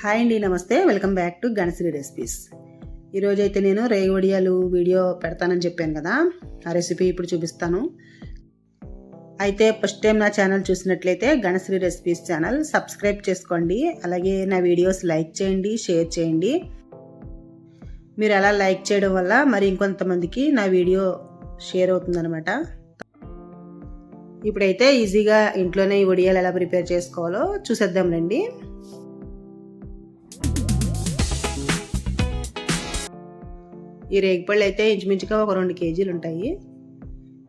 Hi అండి నమస్తే. Welcome back to Ganasri recipes. ఈరోజు అయితే నేను రేగి వడియాలు వీడియో పెడతానని చెప్పాను కదా ఆ రెసిపీ ఇప్పుడు చూపిస్తాను. అయితే ఫస్ట్ టైం నా ఛానల్ చూసినట్లయితే గణశ్రీ రెసిపీస్ ఛానల్ సబ్స్క్రైబ్ చేసుకోండి అలాగే నా వీడియోస్ లైక్ చేయండి షేర్ చేయండి. మీరు అలా లైక్ చేయడం వల్ల మరి ఇంకొంతమందికి నా వీడియో షేర్ అవుతుందనమాట ఇప్పుడైతే ఈజీగా ఇంట్లోనే ఈ వడియాలు ఎలా ప్రిపేర్ చేసుకోవాలో చూసేద్దాం రండి. ఈ రేగిపళ్ళు అయితే ఇంచుమించుగా ఒక రెండు కేజీలు ఉంటాయి.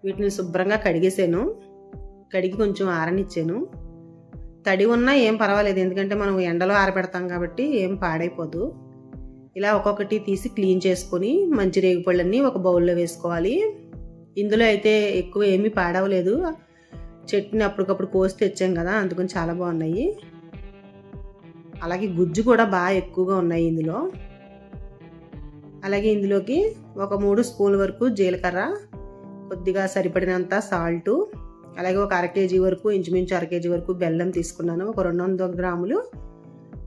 వీటిని శుభ్రంగా కడిగేసాను. కడిగి కొంచెం ఆరనిచ్చాను. తడి ఉన్నా ఏం పర్వాలేదు. ఎందుకంటే మనం ఎండలో ఆరబెడతాం కాబట్టి ఏం పాడైపోదు. ఇలా ఒక్కొక్కటి తీసి క్లీన్ చేసుకొని మంచి రేగిపళ్ళన్నీ ఒక బౌల్లో వేసుకోవాలి. ఇందులో అయితే ఎక్కువ ఏమీ పాడవలేదు. చట్నీ అప్పటికప్పుడు కోసి తెచ్చాం కదా అందుకని చాలా బాగున్నాయి. అలాగే గుజ్జు కూడా బాగా ఎక్కువగా ఉన్నాయి ఇందులో. అలాగే ఇందులోకి ఒక మూడు స్పూన్ వరకు జీలకర్ర కొద్దిగా సరిపడినంత సాల్టు అలాగే ఒక అర కేజీ వరకు ఇంచుమించు అర కేజీ వరకు బెల్లం తీసుకున్నాను. ఒక రెండు వందల గ్రాములు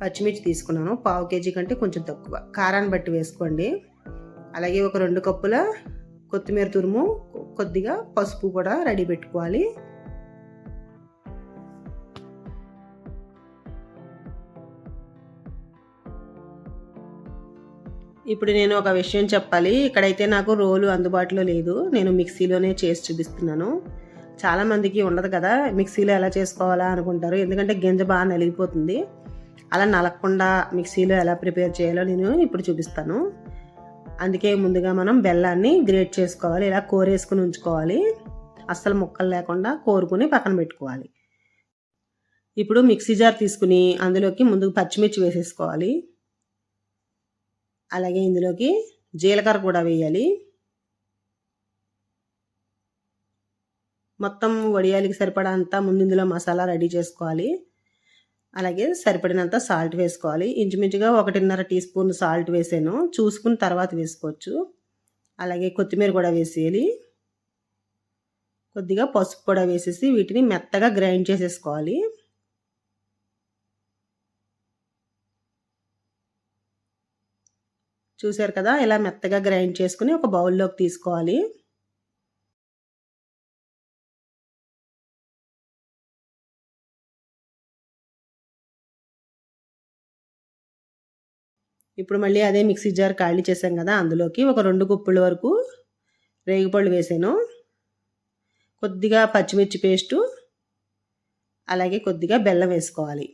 పచ్చిమిర్చి తీసుకున్నాను. పావు కేజీ కంటే కొంచెం తక్కువ. కారాన్ని బట్టి వేసుకోండి. అలాగే ఒక రెండు కప్పుల కొత్తిమీర తురుము కొద్దిగా పసుపు కూడా రెడీ పెట్టుకోవాలి. ఇప్పుడు నేను ఒక విషయం చెప్పాలి. ఇక్కడైతే నాకు రోలు అందుబాటులో లేదు. నేను మిక్సీలోనే చేసి చూపిస్తున్నాను. చాలామందికి ఉండదు కదా మిక్సీలో ఎలా చేసుకోవాలా అనుకుంటారు. ఎందుకంటే గింజ బాగా నలిగిపోతుంది. అలా నలగకుండా మిక్సీలో ఎలా ప్రిపేర్ చేయాలో నేను ఇప్పుడు చూపిస్తాను. అందుకే ముందుగా మనం బెల్లాన్ని గ్రేట్ చేసుకోవాలి. ఇలా కోరేసుకుని ఉంచుకోవాలి. అస్సలు ముక్కలు లేకుండా కోరుకుని పక్కన పెట్టుకోవాలి. ఇప్పుడు మిక్సీ జార్ తీసుకుని అందులోకి ముందుకు పచ్చిమిర్చి వేసేసుకోవాలి. అలాగే ఇందులోకి జీలకర్ర కూడా వేయాలి. మొత్తం వడియాలకి సరిపడా అంతా ముందు ఇందులో మసాలా రెడీ చేసుకోవాలి. అలాగే సరిపడినంత సాల్ట్ వేసుకోవాలి. ఇంచుమించుగా ఒకటిన్నర టీ స్పూన్ సాల్ట్ వేసాను. చూసుకుని తర్వాత వేసుకోవచ్చు. అలాగే కొత్తిమీర కూడా వేసేయాలి. కొద్దిగా పసుపు కూడా వేసేసి వీటిని మెత్తగా గ్రైండ్ చేసేసుకోవాలి. చూసారు కదా? ఇలా మెత్తగా గ్రైండ్ చేసుకుని ఒక బౌల్లోకి తీసుకోవాలి. ఇప్పుడు మళ్ళీ అదే మిక్సీ జార్ ఖాళీ చేసాం కదా? అందులోకి ఒక రెండు కుప్పుల వరకు రేగిపళ్ళు వేసాను. కొద్దిగా పచ్చిమిర్చి పేస్టు అలాగే కొద్దిగా బెల్లం వేసుకోవాలి.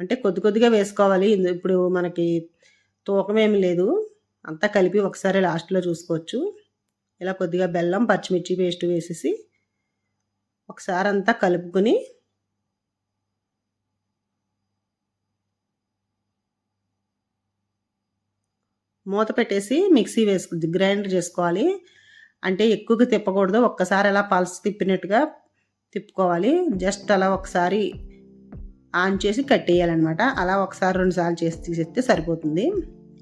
అంటే కొద్ది కొద్దిగా వేసుకోవాలి. ఇప్పుడు మనకి తూకం ఏమి లేదు. అంతా కలిపి ఒకసారి లాస్ట్లో చూసుకోవచ్చు. ఇలా కొద్దిగా బెల్లం పచ్చిమిర్చి పేస్ట్ వేసేసి ఒకసారి అంతా కలుపుకొని మూత పెట్టేసి మిక్సీ వేసుకు గ్రైండర్ చేసుకోవాలి. అంటే ఎక్కువగా తిప్పకూడదు. ఒక్కసారి అలా పల్స్ తిప్పినట్టుగా తిప్పుకోవాలి. జస్ట్ అలా ఒకసారి ఆన్ చేసి కట్టేయాలన్నమాట. అలా ఒకసారి రెండు సార్లు చేసి తీసేస్తే సరిపోతుంది.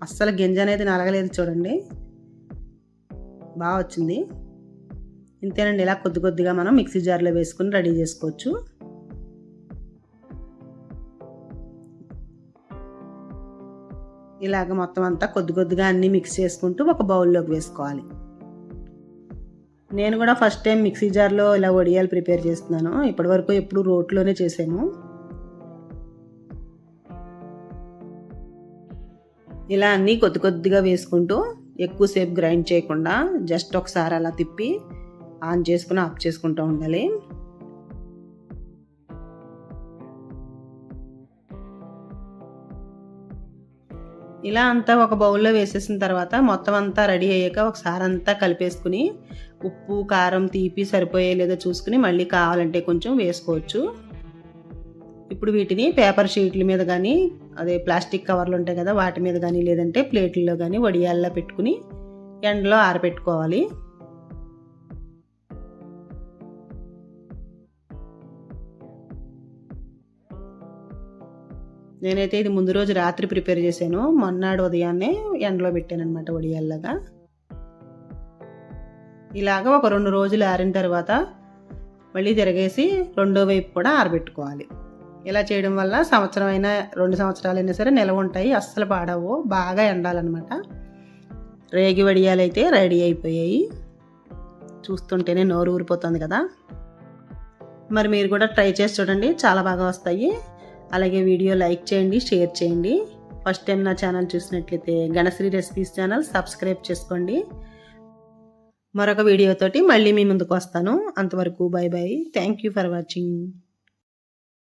అస్సలు గింజ అనేది నలగలేదు చూడండి. బాగా వచ్చింది. ఇంతేనండి ఇలా కొద్ది కొద్దిగా మనం మిక్సీ జార్లో వేసుకుని రెడీ చేసుకోవచ్చు. ఇలాగ మొత్తం అంతా కొద్ది కొద్దిగా అన్నీ మిక్స్ చేసుకుంటూ ఒక బౌల్లోకి వేసుకోవాలి. నేను కూడా ఫస్ట్ టైం మిక్సీ జార్లో ఇలా వడియాలు ప్రిపేర్ చేస్తున్నాను. ఇప్పటివరకు ఎప్పుడు రోట్లోనే చేసాము. ఇలా అన్నీ కొద్ది కొద్దిగా వేసుకుంటూ ఎక్కువసేపు గ్రైండ్ చేయకుండా జస్ట్ ఒకసారి అలా తిప్పి ఆన్ చేసుకుని ఆఫ్ చేసుకుంటూ ఉండాలి. ఇలా అంతా ఒక బౌల్లో వేసేసిన తర్వాత మొత్తం అంతా రెడీ అయ్యాక ఒకసారి అంతా కలిపేసుకుని ఉప్పు కారం తీపి సరిపోయే లేదో చూసుకుని మళ్ళీ కావాలంటే కొంచెం వేసుకోవచ్చు. ఇప్పుడు వీటిని పేపర్ షీట్ల మీద కానీ అదే ప్లాస్టిక్ కవర్లు ఉంటాయి కదా వాటి మీద కానీ లేదంటే ప్లేట్లలో కానీ వడియాల్లో పెట్టుకుని ఎండలో ఆరబెట్టుకోవాలి. నేనైతే ఇది ముందు రోజు రాత్రి ప్రిపేర్ చేశాను. మొన్నాడు ఉదయాన్నే ఎండలో పెట్టాను అనమాట వడియాల్లాగా. ఇలాగ ఒక రెండు రోజులు ఆరిన తర్వాత మళ్ళీ తిరగేసి రెండో వైపు కూడా ఆరబెట్టుకోవాలి. ఇలా చేయడం వల్ల సంవత్సరం అయినా రెండు సంవత్సరాలు అయినా సరే నిలవ ఉంటాయి అస్సలు పాడవు బాగా ఎండాలన్నమాట. రేగి వడియాలు అయితే రెడీ అయిపోయాయి. చూస్తుంటేనే నోరు ఊరిపోతుంది కదా. మరి మీరు కూడా ట్రై చేసి చూడండి చాలా బాగా వస్తాయి. అలాగే వీడియో లైక్ చేయండి షేర్ చేయండి. ఫస్ట్ టైం నా ఛానల్ చూసినట్లయితే గణశ్రీ రెసిపీస్ ఛానల్ సబ్స్క్రైబ్ చేసుకోండి. మరొక వీడియోతోటి మళ్ళీ మీ ముందుకు వస్తాను. అంతవరకు bye bye thank you for watching